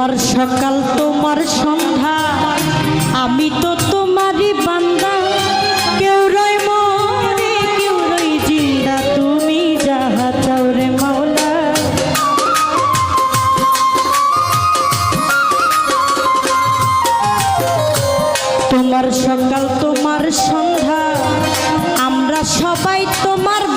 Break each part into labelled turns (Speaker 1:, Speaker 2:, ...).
Speaker 1: তোমার সকাল, তোমার সন্ধ্যা। আমি তো তোমারই বান্দা। কেউ রয় মরে কেউ জিন্দা। তুমি যাহা চাও রে মাওলা। তোমার সকাল, তোমার সন্ধ্যা।
Speaker 2: আমরা
Speaker 1: সবাই তোমার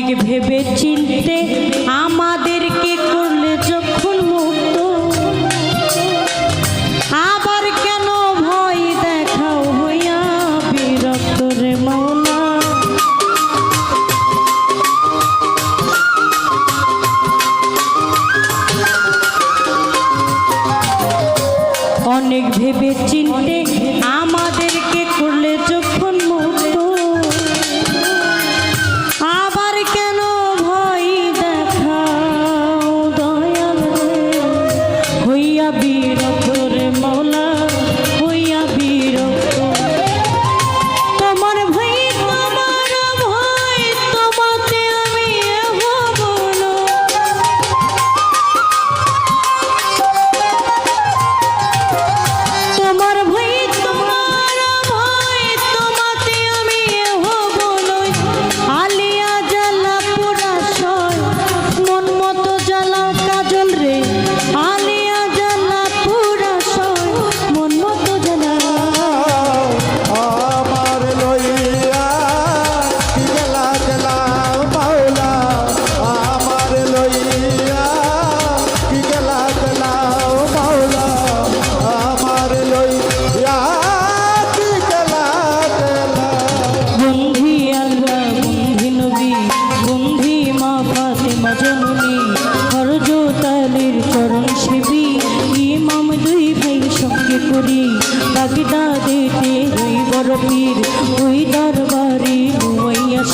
Speaker 1: make it pay.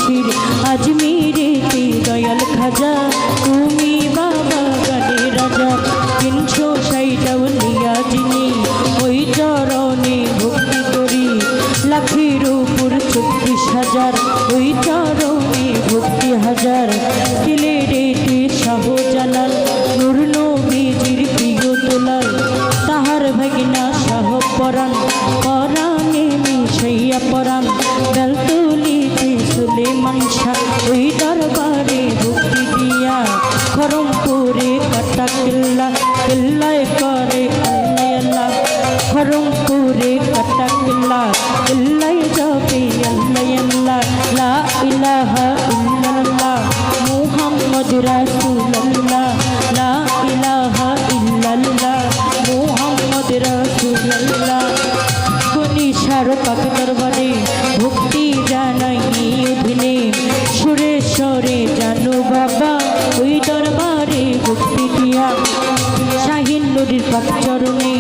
Speaker 1: পীর আজমিরেতে দয়াল খাজা, তুমি বাবা গানে রাজা। তিনশো ষাট উলিয়া যিনি ওই চরণে ভক্তি করি। লাখের উপর চব্বিশ হাজার, ওই চরণে ভক্তি হাজার। কিলে রেতে শাহজালাল, নুর নবীজির প্রিয় তোলাল তাহার ভাগিনা শাহ পরাণ, পরাণে মিশাইয়া পরাণ। আল্লাহ কিল্লা কিল্লায় করে আল্লাহ আল্লাহ খরমপুরে কাটা কিল্লা কিল্লায় যাবে আল্লাহ লা ইলাহা ইল্লাল্লাহ মুহাম্মদ রাসূল পাক চরণে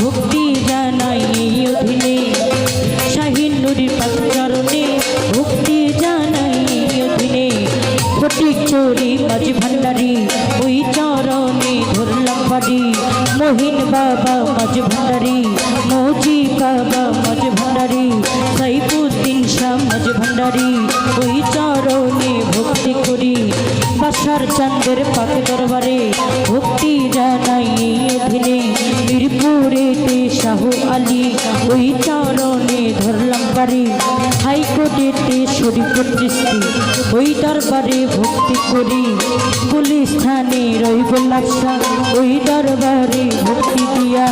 Speaker 1: ভক্তি জানাই এই অধীনে। শাহিন নুরির পাক চরণে ভক্তি জানাই এই অধীনে। ফটিক চোরি মাঝ ভান্ডারি, ওই চরণে ধরলাম বাড়ি মহিন বাবা মাঝ ভান্ডারি, মৌজি বাবা মাঝ ভান্ডারি, সাইফুদ্দিন শাহ মাঝ ভান্ডারি, ওই চরণে ভক্তি করি। বাসার চান্দের পাক দরবারে ভক্তি জানাই অধীনে মিরপুরেতে শাহ আলী ওই চরণে ধরলাম বাড়ি। হাইকোর্টেতে শরীফুর দৃষ্টি ওই দরবারে ভক্তি করি। গুলিস্থানে রহিবুল্লাহ শাহ ওই দরবারে ভক্তি দিয়া।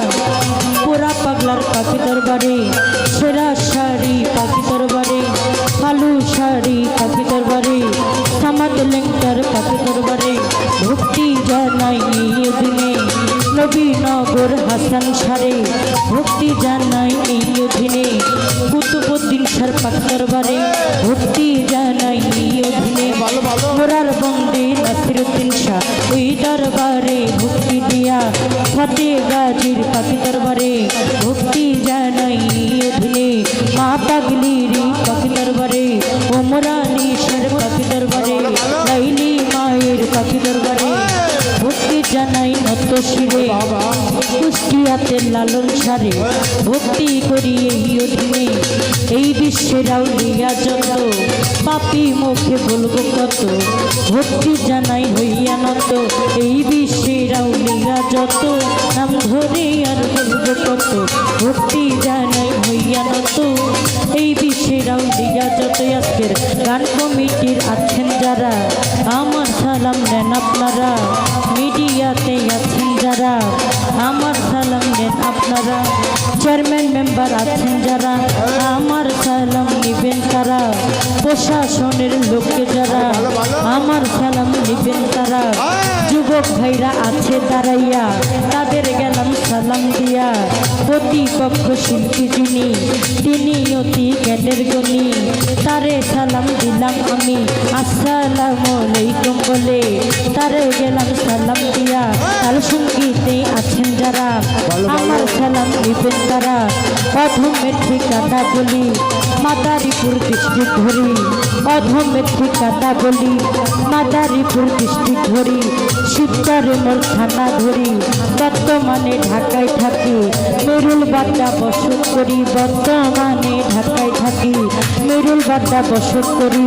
Speaker 1: পোড়া পাগলার পাখি দরবারে, সেরা শাড়ি পাখি দরবারে, কালু শাড়ি পাখি ভক্তি জানাই দিনে নবীনগর হাসান সারে ভক্তি জানাই এই অধীনে কুতুবুদ্দিন সার পাখি দরবারে ভক্তি জানাই এই অধীনে মোরার বন্দে নাসিরুদ্দিন শাহ ওই দরবারে ভক্তি দিয়া ফতে কুষ্টিয়াতে লালন সারে, ভক্তি করি এই অধীনে এই বিশ্বের আউলিয়া যত, পাপি মুখে বলব কত ভক্তি জানাই হইয়া নত। এই বিশ্বের আউলিয়া যত, নাম ধরে আর বলব কত ভক্তি জানাই হইয়া নত। এই বিশ্বের আউলিয়া যত আজকের গান কমিটির আছেন যুবক ভাইরা আছে দাঁড়াইয়া তাদের গেলাম সালাম দিয়া। প্রতিপক্ষ শিল্পী যিনি তিনি অতি জ্ঞানের গণী। তারে সালাম দিলাম আমি আসসালাম আলাইকুম বলে। তারে গেলাম সালাম দিয়া তার সঙ্গীতে আছেন যারা আমার সালাম নিবেন তারা। অধমের ঠিকানা বলি মাদারীপুর ডিস্ট্রিক্ট ধরি অধমের ঠিকানা বলি। মাদারীপুর ডিস্ট্রিক্ট ধরি শিবচরে মোর থানা ধরি। বর্তমানে ঢাকায় থাকি মেরুল বাড্ডা বসত করি। বর্তমানে ঢাকায় থাকি মেরুল বাড্ডা বসত করি।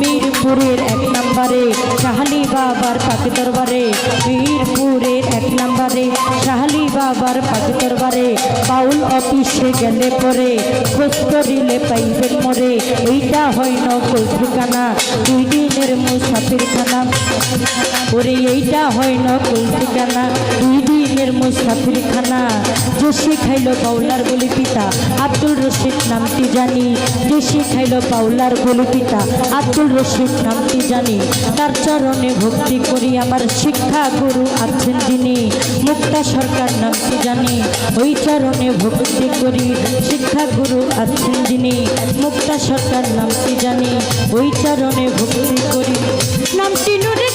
Speaker 1: মিরপুরের এক নম্বরে শাহালি বাবার পাখি দরবারে। মিরপুরের এক নম্বরে শাহালি বাবার পাখি দরবারে। বাউল অফিসে গেলে পরে খোঁজ করিলে পাইবেন মরে এইটা হয় নকল ঠিকানা। দুই দিনের মুসাফির খানা। ওরে, এইটা হয় নকল ঠিকানা। দুই দিনের মুসাফির খানা। যোশী খাইল বাউলার বলি পিতা, আব্দুল রশিদ নামটি জানি। যোশী খাইল বাউলার বলি পিতা, আব্দুল রশিদ নামটি জানি। তার চরণে ভক্তি করি আমার শিক্ষা গুরু আছেন যিনি। মুক্তা সরকার নামটি জানি। ওই চরণে ভক্তি করি শিক্ষা গুরু আছেন যিনি। মুক্তা সরকার নামটি জানি। ওই চরণে ভক্তি করি। নামটি নুরে